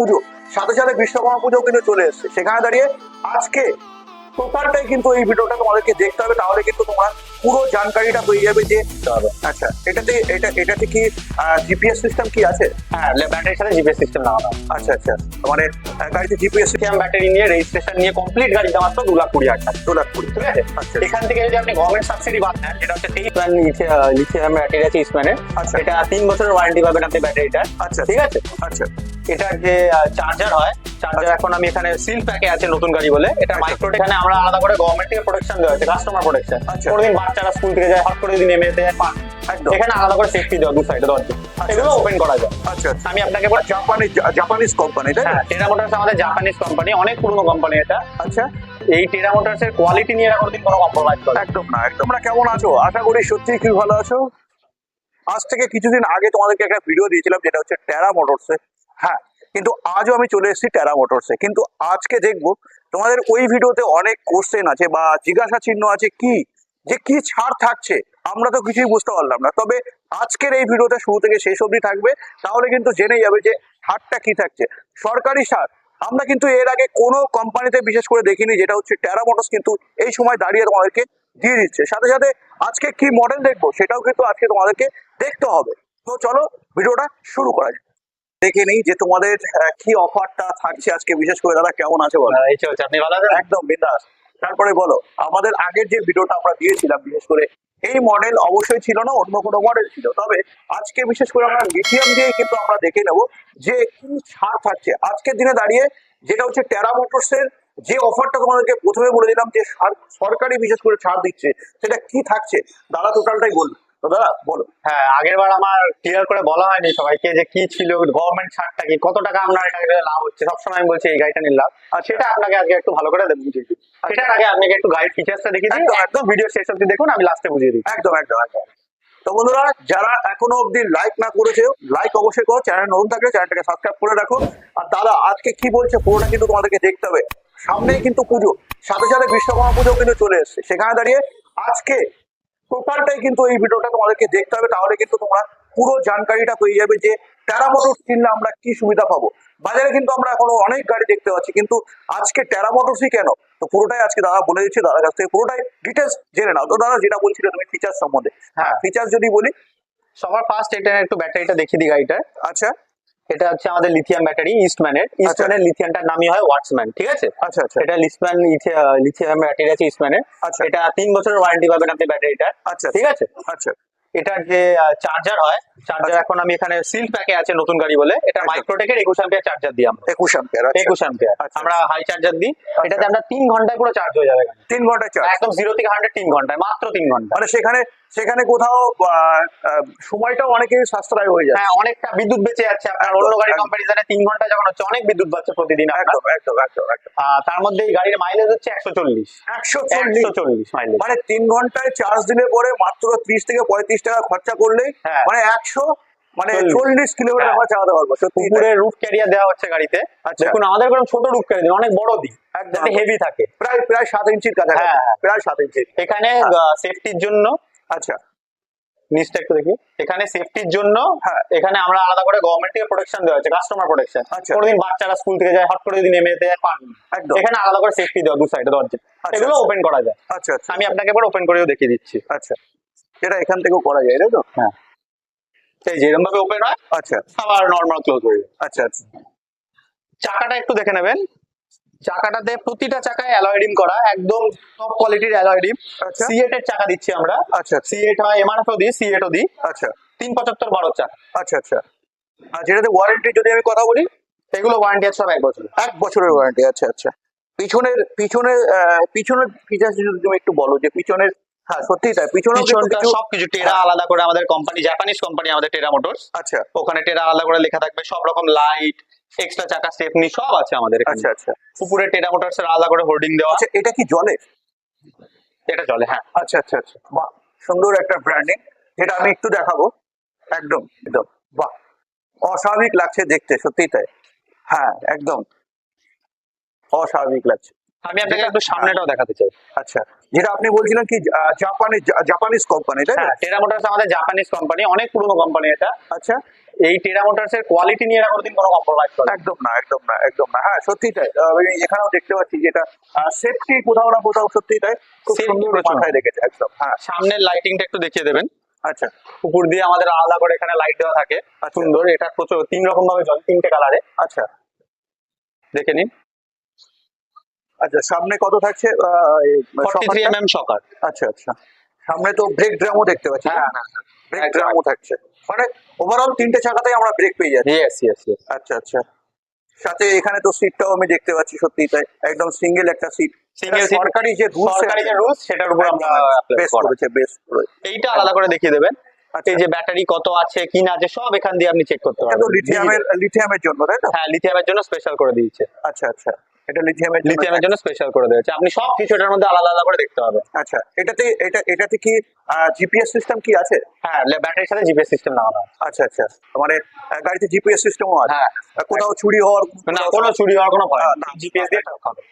পুজো সাথে সাথে বিশ্বকর্মা পুজো কিন্তু চলে এসেছে। সেখানে দাঁড়িয়ে আজকে টোটালটাই কিন্তু এই ভিডিওটা তোমাদেরকে দেখতে হবে তাহলে কিন্তু তোমার পুরো জানকারিটা পেয়ে যাবে যে আচ্ছা এটাতে এটা এটাতে কি জিপিএস সিস্টেম কি আছে? হ্যাঁ ব্যাটারির সাথে জিপিএস সিস্টেম লাগানো আচ্ছা আচ্ছা মানে গাড়িতে জিপিএস লিথিয়াম ব্যাটারি নিয়ে রেজিস্ট্রেশন নিয়ে কমপ্লিট গাড়িটা মাত্র দু লাখ কুড়ি হাজার দু লাখ কুড়ি ঠিক আছে? আচ্ছা। এখান থেকে যদি আপনি গভর্নমেন্ট সাবসিডি বাদ দেন যেটা হচ্ছে তেইশ লিথিয়াম ব্যাটারি আছে ইসম্যানের আচ্ছা। এটা তিন বছরের ওয়ারেন্টি পাবেন আপনি ব্যাটারিটা আচ্ছা। ঠিক আছে? আচ্ছা। এটার যে চার্জার হয়। চার্জার এখন আমি এখানে সিল প্যাকে আছে নতুন গাড়ি বলে। এটা আচ্ছা। মাইক্রোটেক এখানে আমরা আলাদা করে গভর্নমেন্ট থেকে প্রোটেকশন দেওয়া হচ্ছে কাস্টমার প্রোটেকশন আচ্ছা। কোনোদিন বাচ্চারা স্কুল থেকে যায় হট করে যদি নেমে যেতে যায় এখানে আলাদা করে সেফটি দেওয়া দু সাইডে দরজা এগুলো ওপেন করা যায়। আচ্ছা আচ্ছা। আমি আপনাকে বলি জাপানিজ জাপানিজ কোম্পানি হ্যাঁ টেরা মোটরস আমাদের জাপানিজ কোম্পানি অনেক পুরনো কোম্পানি এটা। আচ্ছা। এই টেরা মোটরস এর কোয়ালিটি নিয়ে কোনোদিন কোনো কম্প্রোমাইজ করে একদম না তোমরা কেমন আছো? আশা করি সত্যি খুব ভালো আছো। আজ থেকে কিছুদিন আগে তোমাদেরকে একটা ভিডিও দিয়েছিলাম যেটা হচ্ছে টেরা মোটরসে হ্যাঁ কিন্তু আজও আমি চলে এসেছি টেরা মোটরসে কিন্তু আজকে দেখব তোমাদের ওই ভিডিওতে অনেক কোশ্চেন আছে বা জিজ্ঞাসা চিহ্ন আছে কি? যে কি ছাড় থাকছে? আমরা তো কিছুই বুঝতে পারলাম না। তবে আজকের এই ভিডিওটা শুরু থেকে শেষ অবধি থাকবে। তাহলে কিন্তু জেনে যাবে যে ছাড়টা কি থাকছে। সরকারি সার আমরা কিন্তু এর আগে কোনো কোম্পানিতে বিশেষ করে দেখিনি যেটা হচ্ছে টেরা মোটরস কিন্তু এই সময় দাঁড়িয়ে তোমাদেরকে দিয়ে দিচ্ছে। সাথে সাথে আজকে কি মডেল দেখব সেটাও কিন্তু আজকে তোমাদেরকে দেখতে হবে। তো চলো, ভিডিওটা শুরু করা যাক। দেখে নিই যে তোমাদের কি অফারটা থাকছে আজকে বিশেষ করে দাদা কেমন আছে বলো? এই চলছে আপনি ভালো আছেন একদম বিন্দাস। তারপরে বলো আমাদের আগের যে ভিডিওটা আমরা দিয়েছিলাম বিশেষ করে এই মডেল অবশ্যই ছিল না অন্য কোনো মডেল ছিল। তবে আজকে বিশেষ করে আমরা লিথিয়াম দিয়ে কিন্তু আমরা দেখে নেব যে কি ছাড় থাকছে। আজকের দিনে দাঁড়িয়ে যেটা হচ্ছে টেরা মোটরসের যে অফারটা তোমাদেরকে প্রথমে বলে দিলাম যে সার- সরকারি বিশেষ করে ছাড় দিচ্ছে সেটা কি থাকছে? দাদা টোটালটাই বলবে। তো দাদা বলো হ্যাঁ আগের বার আমার ক্লিয়ার করে বলা হয়নি সবাইকে যে কি ছিল গভর্নমেন্ট ছাড়টা কি কত টাকা আপনার এটা লাভ হচ্ছে? সবসময় আমি বলছি এই গাড়িটা লাভ। আর সেটা আপনাকে আজকে একটু ভালো করে বুঝিয়ে দিই। সেটার আগে আপনাকে একটু গাড়ির ফিচার্সটা দেখিয়ে দিই। একদম, ভিডিও শেষ অব্দি দেখুন আমি লাস্টে বুঝিয়ে দিই একদম একদম একদম। তো বন্ধুরা যারা এখনও অবধি লাইক না করেছে লাইক অবশ্যই করো চ্যানেল নতুন থাকলে চ্যানেলটাকে সাবস্ক্রাইব করে রাখো। আর দাদা আজকে কি বলছে পুরোটা কিন্তু তোমাদেরকে দেখতে হবে। সামনেই কিন্তু পুজো সাথে সাথে বিশ্বকর্মা পুজো কিন্তু চলে এসছে। সেখানে দাঁড়িয়ে আজকে টোটালটাই কিন্তু এই ভিডিওটা তোমাদেরকে দেখতে হবে তাহলে কিন্তু তোমরা পুরো জানকারিটা পেয়ে যাবে যে টেরা মোটরস কিনলে আমরা কি সুবিধা পাবো। বাজারে কিন্তু আমরা এখনও অনেক গাড়ি দেখতে পাচ্ছি কিন্তু আজকে টেরা মোটরসই কেন? তো পুরোটাই আজকে দাদা বলে দিচ্ছে দাদার কাছ থেকে পুরোটাই ডিটেলস জেনে নাও। তো দাদা যেটা বলছিলে তুমি ফিচার সম্বন্ধে। হ্যাঁ। ফিচার্স যদি বলি সবার ফার্স্ট এটা একটু ব্যাটারিটা দেখিয়ে দিই গাড়িটার। আচ্ছা। এটা হচ্ছে আমাদের লিথিয়াম ব্যাটারি ইস্টম্যানের ইস্টম্যানের লিথিয়ামটার নামই হয় ওয়াটসম্যান ঠিক আছে? আচ্ছা আচ্ছা। এটা লিস্টম্যান লিথিয়াম ব্যাটারি আছে ইস্টম্যানের আচ্ছা। এটা তিন বছরের ওয়ারেন্টি পাবেন আপনি ব্যাটারিটা আচ্ছা। ঠিক আছে? আচ্ছা। এটার যে চার্জার হয় চার্জার আচ্ছা। এখন আমি এখানে সিল প্যাকে আছে নতুন গাড়ি বলে। এটা। মাইক্রোটেকের একুশ অ্যাম্পিয়ার চার্জার দিই আমরা। একুশ অ্যাম্পিয়ার আচ্ছা। একুশ অ্যাম্পিয়ার আচ্ছা। আমরা হাই চার্জার দিই। এটাতে আমরা তিন ঘন্টায় পুরো চার্জ হয়ে যাবে তিন ঘণ্টা চার্জ একদম জিরো থেকে হান্ড্রেড তিন ঘন্টায় মাত্র তিন ঘণ্টা মানে সেখানে সেখানে কোথাও সময়টাও অনেকেই সাশ্রয় হয়ে যায় হ্যাঁ অনেকটা বিদ্যুৎ বেঁচে যাচ্ছে। আপনার অন্য গাড়ি। কম্পারিজনে তিন ঘণ্টা যখন হচ্ছে অনেক বিদ্যুৎ পাচ্ছে প্রতিদিন একদম একদম একদম তার মধ্যে এই গাড়ির মাইলেজ হচ্ছে একশো চল্লিশ। একশো চল্লিশ। একশো চল্লিশ মাইলেজ মানে তিন ঘন্টায় চার্জ দিলে পরে মাত্র ত্রিশ থেকে পঁয়ত্রিশ টাকা খরচা করলেই হ্যাঁ। মানে একশো মানে চল্লিশ। চল্লিশ কিলোমিটার হ্যাঁ। আমরা চালাতে পারব পুকুরের রুফ ক্যারিয়ার দেওয়া হচ্ছে গাড়িতে আচ্ছা। দেখুন আমাদের কোনো ছোট রুফ ক্যারিয়ার অনেক বড় দিই একদম। হেভি থাকে প্রায় প্রায় সাত ইঞ্চির কাছাকাছি হ্যাঁ, হ্যাঁ। প্রায় সাত ইঞ্চির এখানে সেফটির জন্য আচ্ছা নিচটা একটু দেখি এখানে সেফটির জন্য হ্যাঁ। এখানে আমরা আলাদা করে গভর্নমেন্ট থেকে প্রোটেকশন দেওয়া হচ্ছে কাস্টমার প্রোটেকশন আচ্ছা। কোনোদিন বাচ্চারা স্কুল থেকে যায় হট করে যদি নেমে যেতে যায় পারবে এখানে আলাদা করে সেফটি দেওয়া দু সাইডে দরজা আচ্ছা, এগুলো আচ্ছা। ওপেন করা যায় আচ্ছা আচ্ছা আমি আপনাকে এবার ওপেন করেও দেখিয়ে দিচ্ছি আচ্ছা এটা এখান থেকেও করা যায় তাই তো? হ্যাঁ। এই যেরকম ভাবে ওপেন হয় আচ্ছা। আবার নর্মাল ক্লোজ হয়ে যায়। আচ্ছা আচ্ছা। চাকাটা একটু দেখে নেবেন। চাকাটাতে প্রতিটা চাকায় অ্যালয় রিম করা একদম টপ কোয়ালিটির অ্যালয় রিম আচ্ছা। সিএট এর চাকা দিচ্ছি আমরা। আচ্ছা আচ্ছা। সিএট হয় এমআরএফ ও দিই সিএট ও দিই। আচ্ছা। তিন পঁচাত্তর বারো চাকা। আচ্ছা আচ্ছা। আর যেটাতে ওয়ারেন্টি যদি আমি কথা বলি? এগুলো ওয়ারেন্টি আছে সব এক বছর এক বছরের ওয়ারেন্টি আচ্ছা আচ্ছা। পিছনের পিছনের পিছনের ফিচার্স যদি তুমি একটু বলো যে পিছনের হ্যাঁ সত্যি তাই। পিছনে সবকিছু টেরা আলাদা করে আমাদের কোম্পানি জাপানিজ কোম্পানি আমাদের টেরা মোটরস আচ্ছা। ওখানে টেরা আলাদা করে লেখা থাকবে সব রকম লাইট এক্সট্রা চাকা স্টেপনি সব আছে আমাদের আচ্ছা আচ্ছা। উপরে টেরা মোটরস এর আলাদা করে হোর্ডিং দেওয়া। আচ্ছা এটা কি জলে? এটা হ্যাঁ। আচ্ছা আচ্ছা আচ্ছা। বাহ সুন্দর একটা ব্র্যান্ডিং যেটা আমি একটু দেখাবো। একদম একদম। বাহ অস্বাভাবিক লাগছে দেখতে সত্যি তাই। হ্যাঁ একদম। অস্বাভাবিক লাগছে। আমি আপনাকে একটু সামনেটাও দেখাতে চাই। আচ্ছা যেটা আপনি বলছিলেন কি জাপানি জাপানিজ কোম্পানি তাই? হ্যাঁ টেরা মোটরস আমাদের জাপানিজ কোম্পানি অনেক পুরনো কোম্পানি এটা। আচ্ছা। এই টেরা মোটরস এর কোয়ালিটি নিয়ে এরা কোনোদিন কোনো কম্প্রোমাইজ করে একদম না একদম না একদম না। হ্যাঁ সত্যি তাই। আমি এখানেও দেখতে পাচ্ছি যেটা সেফটি কোথাও না কোথাও সত্যি তাই। খুব সুন্দর। মাথায় রেখেছে একদম হ্যাঁ। সামনের লাইটিংটা একটু দেখিয়ে দেবেন। আচ্ছা। উপর দিয়ে আমাদের আলাদা করে এখানে লাইট দেওয়া থাকে। আচ্ছা। সুন্দর এটা প্রচুর তিন রকম ভাবে জল তিনটে কালারে আচ্ছা। দেখে নিন। আচ্ছা সামনে কত থাকছে? সকার আচ্ছা আচ্ছা। সামনে তো ব্রেক ড্রামও দেখতে পাচ্ছি হ্যাঁ ব্রেক ড্রামও থাকছে। মানে ওভারঅল তিনটে চাকাতেই আমরা ব্রেক পেয়ে যাচ্ছি। ইয়েস ইয়েস ইয়েস আচ্ছা আচ্ছা। সাথে এখানে তো সিটটাও আমি দেখতে পাচ্ছি সত্যি তাই একদম সিঙ্গেল একটা সিট। সরকারি যে রুলস সরকারি যে রুলস সেটার উপর আমরা করেছে এইটা আলাদা করে দেখিয়ে দেবেন। আচ্ছা। এই যে ব্যাটারি কত আছে কি না আছে সব এখান দিয়ে আপনি চেক করতে পারবেন। লিথিয়ামের লিথিয়ামের জন্য তাই তো? হ্যাঁ লিথিয়ামের জন্য স্পেশাল করে দিয়েছে। আচ্ছা আচ্ছা। এটা লিথিয়ামের লিথিয়ামের জন্য স্পেশাল করে দিয়েছে আপনি সব কিছু এটার মধ্যে আলাদা আলাদা করে দেখতে আচ্ছা এটাতে এটা এটাতে কি জিপিএস সিস্টেম কি আছে? হ্যাঁ ব্যাটারির সাথে জিপিএস সিস্টেম লাগানো আচ্ছা আচ্ছা মানে গাড়িতে জিপিএস সিস্টেমও আছে। হ্যাঁ। কোথাও চুরি হওয়ার না কোনো চুরি হওয়ার কোনো ভয় না। জিপিএস দিয়ে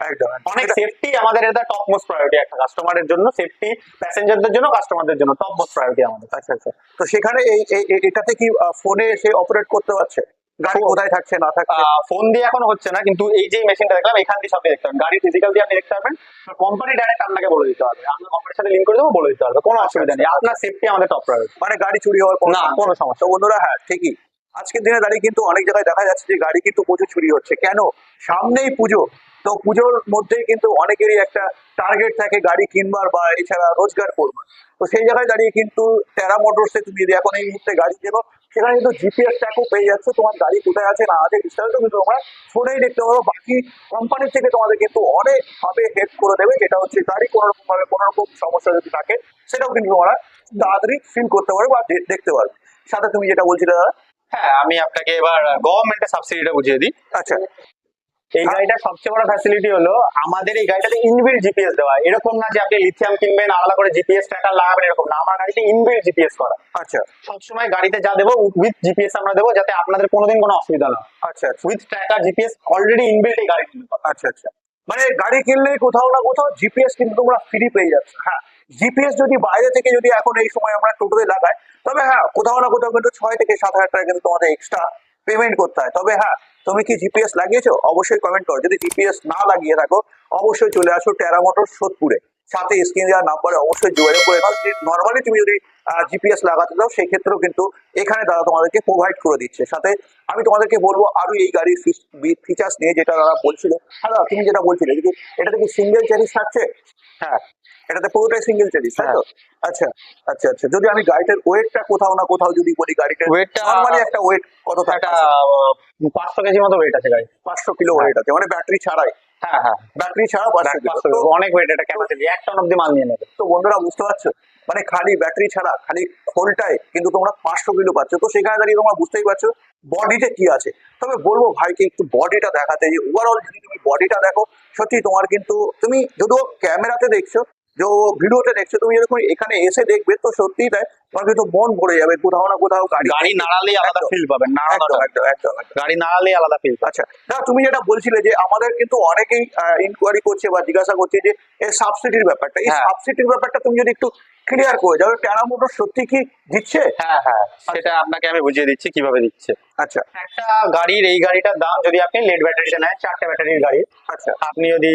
একদম অনেক সেফটি আমাদের এটা টপ মোস্ট প্রায়োরিটি একটা কাস্টমারের জন্য। সেফটি প্যাসেঞ্জারদের জন্য কাস্টমারদের জন্য টপ মোস্ট প্রায়োরিটি আমাদের। আচ্ছা আচ্ছা। তো সেখানে এই এটাতে কি ফোনে এসে অপারেট করতে পারছে? গাড়ি কোথায় থাকছে না থাকছে? ফোন দিয়ে এখন হচ্ছে না কিন্তু এই যে মেশিনটা দেখলাম এখান দিয়ে সব দেখতে পাবেন গাড়ি ফিজিক্যাল দিয়ে আপনি দেখতে পারবেন কোম্পানি ডাইরেক্ট আপনাকে বলে দিতে হবে। আমরা কোম্পানির সাথে লিঙ্ক করে দেবো বলে দিতে হবে। কোনো অসুবিধা নেই আপনার সেফটি আমাদের টপ প্রায়োরিটি মানে গাড়ি চুরি হওয়ার কোনো কোনো সমস্যা বন্ধুরা হ্যাঁ ঠিকই। আজকের দিনে দাঁড়িয়ে কিন্তু অনেক জায়গায় দেখা যাচ্ছে যে গাড়ি কিন্তু প্রচুর চুরি হচ্ছে। কেন? সামনেই পুজো। তো পুজোর মধ্যেই কিন্তু অনেকেরই একটা টার্গেট থাকে গাড়ি কিনবার বা এছাড়া রোজগার করবার। তো সেই জায়গায় দাঁড়িয়ে কিন্তু টেরা মোটরসে তুমি যদি এখন এই মুহূর্তে গাড়ি কেনো সেখানে কিন্তু জিপিএস ট্র্যাকও পেয়ে যাচ্ছে। তোমার গাড়ি কোথায় আছে না আছে বিস্তারিত কিন্তু তোমরা ফোনেই দেখতে পারো। বাকি কোম্পানির থেকে তোমাদের কিন্তু অনেকভাবে হেল্প করে দেবে। যেটা হচ্ছে গাড়ি কোনো রকম ভাবে কোনো রকম সমস্যা যদি থাকে সেটাও কিন্তু তোমরা তাড়াতাড়ি ফিল করতে পারবে বা দেখতে পারবে। সাথে তুমি যেটা বলছিলে দাদা? হ্যাঁ আমি আপনাকে এবার গভর্নমেন্টের সাবসিডিটা বুঝিয়ে দিই। আচ্ছা। এই গাড়িটার সবচেয়ে বড় ফ্যাসিলিটি হলো আমাদের এই গাড়িটাতে ইনবিল্ট জিপিএস দেওয়া এরকম না যে আপনি লিথিয়াম কিনবেন আলাদা করে জিপিএস ট্র্যাকার লাগাবেন এরকম না। আমার গাড়িতে ইনবিল্ট জিপিএস করা। আচ্ছা। সবসময় গাড়িতে যা দেবো উইথ জিপিএস আমরা দেবো যাতে আপনাদের কোনোদিন কোনো অসুবিধা না হয়। আচ্ছা আচ্ছা। With tracker GPS already inbuilt এই গাড়ি আচ্ছা আচ্ছা। মানে গাড়ি কিনলে কোথাও না কোথাও জিপিএস কিন্তু তোমরা ফ্রি পেয়ে যাচ্ছ। হ্যাঁ জিপিএস যদি বাইরে থেকে যদি এখন এই সময় আমরা টোটোতে লাগাই তবে হ্যাঁ কোথাও না কোথাও কিন্তু ছয় থেকে সাত হাজার টাকা কিন্তু তোমাদের এক্সট্রা পেমেন্ট করতে হয়। তবে হ্যাঁ তুমি কি জিপিএস লাগিয়েছো? অবশ্যই কমেন্ট করো। যদি জিপিএস না লাগিয়ে থাকো, অবশ্যই চলে আসো টেরা মোটর সোদপুরে। সাথে স্ক্রিন দেওয়ার নাম্বারে অবশ্যই যোগাযোগ করে নাও। নর্মালি তুমি যদি জিপিএস লাগাতে দাও সেই ক্ষেত্রেও কিন্তু এখানে দাদা তোমাদেরকে প্রোভাইড করে দিচ্ছে। সাথে আমি তোমাদেরকে বলব আরও এই গাড়ির ফিচার্স নিয়ে যেটা দাদা বলছিল। হ্যাঁ তুমি যেটা বলছিলে যে এটাতে কি সিঙ্গেল চ্যারিস থাকছে? হ্যাঁ এটাতে পুরোটাই সিঙ্গেল চ্যারিস তাই তো? আচ্ছা আচ্ছা আচ্ছা। যদি আমি গাড়িটার ওয়েটটা কোথাও না কোথাও যদি বলি গাড়িটার ওয়েটটা নর্মালি একটা ওয়েট কত একটা একটা পাঁচশো কেজি মতো ওয়েট আছে গাড়ি পাঁচশো কিলো ওয়েট আছে মানে ব্যাটারি ছাড়াই। হ্যাঁ হ্যাঁ। ব্যাটারি ছাড়া অনেক ওয়েট এটা ক্যাপাসিটি এক টন অব্দি মাল নিয়ে নেবে। তো বন্ধুরা বুঝতে পারছ? মানে খালি ব্যাটারি ছাড়া খালি খোলটায় কিন্তু তোমরা পাঁচশো কিলো পাচ্ছ। তো সেখানে দাঁড়িয়ে তোমরা বুঝতেই পারছ বডিতে কি আছে। তবে বলব ভাইকে একটু বডিটা দেখাতে যে ওভারঅল যদি তুমি বডিটা দেখো সত্যি তোমার কিন্তু তুমি যদিও ক্যামেরাতে দেখছ যে ভিডিওতে দেখছ তুমি যখন এখানে এসে দেখবে তো সত্যি তাই তোমার কিন্তু মন ভরে যাবে কোথাও না কোথাও গাড়ি গাড়ি নাড়ালেই আলাদা ফিল পাবেন একদম। গাড়ি নাড়ালেই আলাদা ফিল আচ্ছা না তুমি যেটা বলছিলে যে আমাদের কিন্তু অনেকেই ইনকোয়ারি করছে বা জিজ্ঞাসা করছে যে এই সাবসিডির ব্যাপারটা এই হ্যাঁ। সাবসিডির ব্যাপারটা তুমি যদি একটু ক্লিয়ার করে যাও টেরা মোটর সত্যি কি দিচ্ছে? হ্যাঁ হ্যাঁ সেটা আপনাকে আমি বুঝিয়ে দিচ্ছি কীভাবে দিচ্ছে। আচ্ছা। একটা গাড়ির এই গাড়িটার দাম যদি আপনি লেড ব্যাটারিটা নেন চারটে ব্যাটারির গাড়ি আচ্ছা। আপনি যদি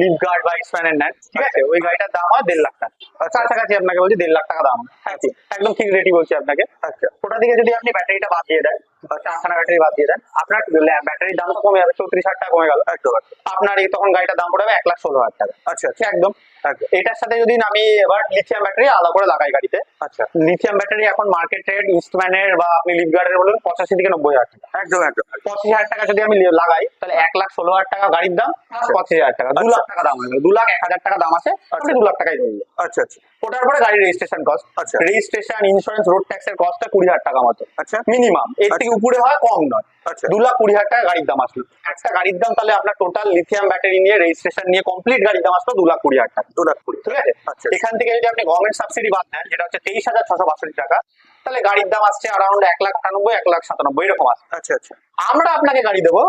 লিপ গার্ড বা স্প্যানের নেন ঠিক আছে ওই গাড়িটার দাম হয় দেড় লাখ টাকা আচ্ছা। কাছাকাছি আপনাকে বলছি দেড় লাখ টাকা দাম হ্যাঁ একদম ঠিক রেটই বলছি আপনাকে আচ্ছা ওটা থেকে যদি আপনি ব্যাটারিটা বাদ দিয়ে দেন বা ব্যাটারি বাদ দিয়ে দেন। আপনার ব্যাটারির দাম তো কমে যাবে চৌত্রিশ হাজার টাকা কমে গেল। একদম একদম। আপনার এই তখন গাড়িটার দাম পড়ে যাবে এক লাখ ষোলো হাজার টাকা। আচ্ছা আচ্ছা। একদম। একদম। এটার সাথে যদি আমি এবার লিথিয়াম ব্যাটারি আলাদা করে লাগাই গাড়িতে আচ্ছা। লিথিয়াম ব্যাটারি এখন মার্কেট রেট ইস্টম্যানের বা আপনি লিপগার্ডের বলুন পঁচাশি থেকে নব্বই হাজার টাকা। একদম একদম। পঁচিশ হাজার টাকা যদি আমি লাগাই তাহলে এক লাখ ষোলো হাজার টাকা গাড়ির দাম পঁচিশ হাজার টাকা। দু লাখ টাকা দাম হয়ে গেল। দু লাখ এক হাজার টাকা দাম আছে দু লাখ টাকাই আচ্ছা আচ্ছা। ওটার পরে গাড়ির রেজিস্ট্রেশন কস্ট আচ্ছা। রেজিস্ট্রেশন ইন্স্যুরেন্স রোড ট্যাক্সের কস্টটা কুড়ি হাজার টাকা মতো। আচ্ছা। মিনিমাম এর থেকে উপরে হয় কম নয়। আচ্ছা। দু লাখ কুড়ি হাজার টাকা গাড়ির দাম আসলো। একটা গাড়ির দাম তাহলে আপনার টোটাল লিথিয়াম ব্যাটারি নিয়ে রেজিস্ট্রেশন নিয়ে কমপ্লিট গাড়ির দাম আসলো দু লাখ কুড়ি হাজার টাকা। দু লাখ কুড়ি। ঠিক আছে? আচ্ছা। এখান থেকে যদি আপনি গভর্নমেন্ট সাবসিডি বাদ দেন যেটা হচ্ছে তেইশ হাজার ছশো বাষট্টি টাকা তাহলে গাড়ির দাম আসছে অ্যারাউন্ড এক লাখ আটানব্বই এক লাখ সাতানব্বই এরকম আসছে। আচ্ছা আচ্ছা। আমরা আপনাকে গাড়ি দেবো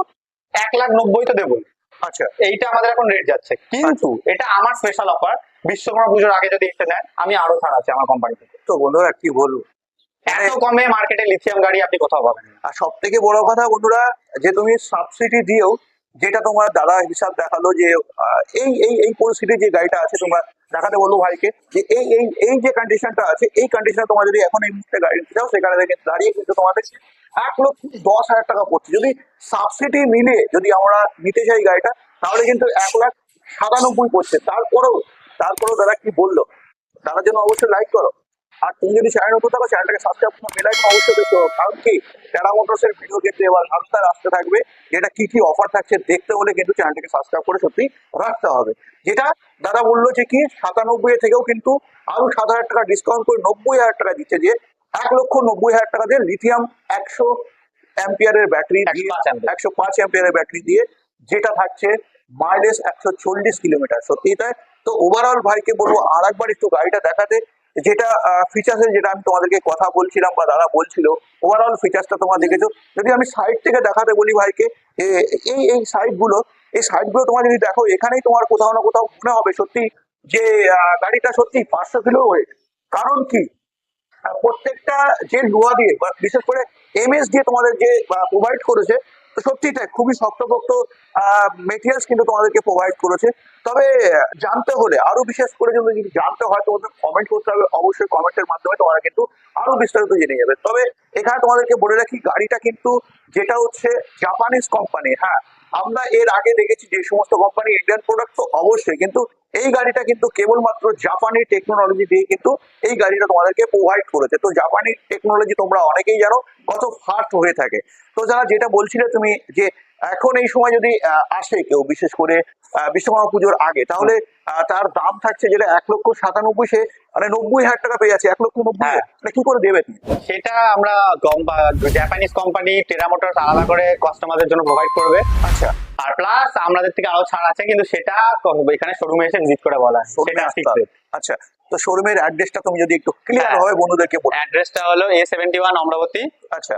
এক লাখ নব্বই তো দেবো আচ্ছা। এইটা আমাদের এখন রেট যাচ্ছে। কিন্তু এটা আমার স্পেশাল অফার বিশ্বকর্মা পুজোর আগে যদি এসে নেন আমি আরও ছাড় আছে আমার কোম্পানি থেকে। তো বন্ধুরা কি বলব? এত কমে মার্কেটে লিথিয়াম গাড়ি আপনি কোথাও পাবেন। আর সব থেকে বড় কথা বন্ধুরা যে তুমি সাবসিডি দিয়েও যেটা তোমার দাদা হিসাব দেখাল যে এই এই এই পরিস্থিতি যে গাড়িটা আছে তোমরা দেখাতে বলব ভাইকে যে এই এই এই যে কন্ডিশনটা আছে এই কন্ডিশনে তোমার যদি এখন এই মুহূর্তে গাড়ি নিতে চাও সেখানে দাঁড়িয়ে কিন্তু তোমাদের এক লক্ষ দশ হাজার টাকা পড়ছে। যদি সাবসিডি মিলিয়ে যদি আমরা নিতে চাই গাড়িটা তাহলে কিন্তু এক লাখ সাতানব্বই পড়ছে। তারপরেও তারপরেও দাদা কি বলল? দাদার যেন অবশ্যই লাইক করো। আর তুমি যদি চ্যানেল নতুন থাকো চ্যানেলটাকে সাবস্ক্রাইব করে বেল আইকন অবশ্যই হবে কারণ কি? টেরা মোটরসের ভিডিও কিন্তু এবার লাগাতার আসতে থাকবে যেটা কি কি অফার থাকছে দেখতে হলে কিন্তু চ্যানেলটাকে সাবস্ক্রাইব করে সত্যি রাখতে হবে। যেটা দাদা বলল যে কি সাতানব্বই থেকেও কিন্তু আরও সাত হাজার টাকা ডিসকাউন্ট করে নব্বই হাজার টাকা দিচ্ছে যে এক লক্ষ নব্বই হাজার টাকা দিয়ে লিথিয়াম একশো অ্যাম্পিয়ারের ব্যাটারি দিয়ে একশো পাঁচ অ্যাম্পিয়ারের ব্যাটারি দিয়ে যেটা থাকছে মাইলেজ একশো চল্লিশ কিলোমিটার সত্যি তাই? তো ওভারঅল ভাইকে বলব আর একবার একটু গাড়িটা দেখাতে, যেটা ফিচার্স যেটা আমি তোমাদেরকে কথা বলছিলাম বা দাদা বলছিল ওভারঅল ফিচার্সটা তোমরা দেখেছ। যদি আমি সাইড থেকে দেখাতে বলি ভাইকে এই এই সাইডগুলো, এই সাইডগুলো তোমার যদি দেখো, এখানেই তোমার কোথাও না কোথাও মনে হবে সত্যি। যে গাড়িটা সত্যি পাঁচশো কিলো ওয়েট। কারণ কি? প্রত্যেকটা যে লোহা দিয়ে বিশেষ করে এমএস দিয়ে তোমাদের যে প্রোভাইড করেছে সত্যি তাই খুবই শক্তপোক্ত মেটেরিয়ালস কিন্তু তোমাদেরকে প্রোভাইড করেছে। তবে জানতে হলে, আরও বিশেষ করে যদি জানতে হয়, তোমাদের কমেন্ট করতে হবে, অবশ্যই কমেন্টের মাধ্যমে তোমরা কিন্তু আরও বিস্তারিত জেনে যাবে। তবে এখানে তোমাদেরকে বলে রাখি, গাড়িটা কিন্তু যেটা হচ্ছে জাপানিজ কোম্পানি হ্যাঁ আমরা এর আগে দেখেছি যে সমস্ত কোম্পানি ইন্ডিয়ান প্রোডাক্ট তো অবশ্যই, কিন্তু এই গাড়িটা কিন্তু কেবলমাত্র জাপানি টেকনোলজি দিয়ে কিন্তু এই গাড়িটা তোমাদেরকে প্রোভাইড করেছে। তো জাপানি টেকনোলজি তোমরা অনেকেই জানো, কত ফাস্ট হয়ে থাকে। তো যারা যেটা বলছিলে তুমি যে এখন এই সময় যদি আসে কেউ বিশেষ করে বিশ্বকর্মা পুজোর আগে তাহলে তার দাম থাকছে যেটা এক লক্ষ সাতানব্বই সে মানে নব্বই হাজার টাকা পেয়ে যাচ্ছে এক লক্ষ নব্বই হ্যাঁ। মানে কি করে দেবে সেটা আমরা জাপানিজ কোম্পানি টেরা মোটরস আলাদা করে কাস্টমারদের জন্য প্রোভাইড করবে। আচ্ছা। আর প্লাস আমাদের থেকে আরও ছাড় আছে কিন্তু সেটা এখানে শোরুমে এসে ভিজিট করে বলা। সেটা। আচ্ছা। তো শোরুমের অ্যাড্রেসটা তুমি যদি একটু ক্লিয়ার হ্যাঁ। ভাবে বন্ধুদেরকে বলো। অ্যাড্রেসটা হলো এ সেভেন্টি ওয়ান অমরাবতী আচ্ছা।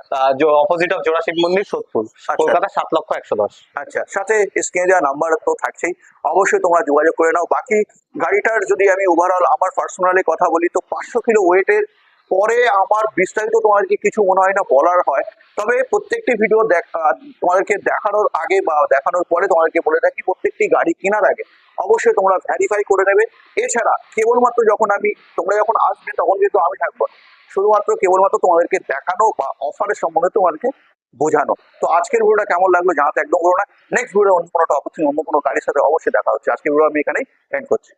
অপোজিট অফ জোড়া শিব মন্দির সোদপুর কলকাতা সাত লক্ষ একশো দশ। আচ্ছা সাথে স্ক্রিনে দেওয়া নাম্বার তো থাকছেই। অবশ্যই তোমরা যোগাযোগ করে নাও। বাকি গাড়িটার যদি আমি ওভারঅল আমার পার্সোনালি কথা বলি তো পাঁচশো কিলো ওয়েটের পরে আমার বিস্তারিত তোমাদেরকে কিছু মনে হয় না বলার হয়। তবে প্রত্যেকটি ভিডিও দেখা তোমাদেরকে দেখানোর আগে বা দেখানোর পরে তোমাদেরকে বলে থাকি প্রত্যেকটি গাড়ি কেনার আগে অবশ্যই তোমরা ভ্যারিফাই করে নেবে। এছাড়া কেবলমাত্র যখন আমি, তোমরা যখন আসবে, তখন কিন্তু আমি থাকব শুধুমাত্র কেবলমাত্র তোমাদেরকে দেখানো বা অফারের সম্বন্ধে তোমাদেরকে বোঝানো। তো আজকের ভিডিওটা কেমন লাগল জানাতে একদম করো না। নেক্সট ভিডিও অন্য কোনো টপিক অন্য কোনো গাড়ির সাথে অবশ্যই দেখা হচ্ছে। আজকের ভিডিও আমি এখানেই এন্ড করছি।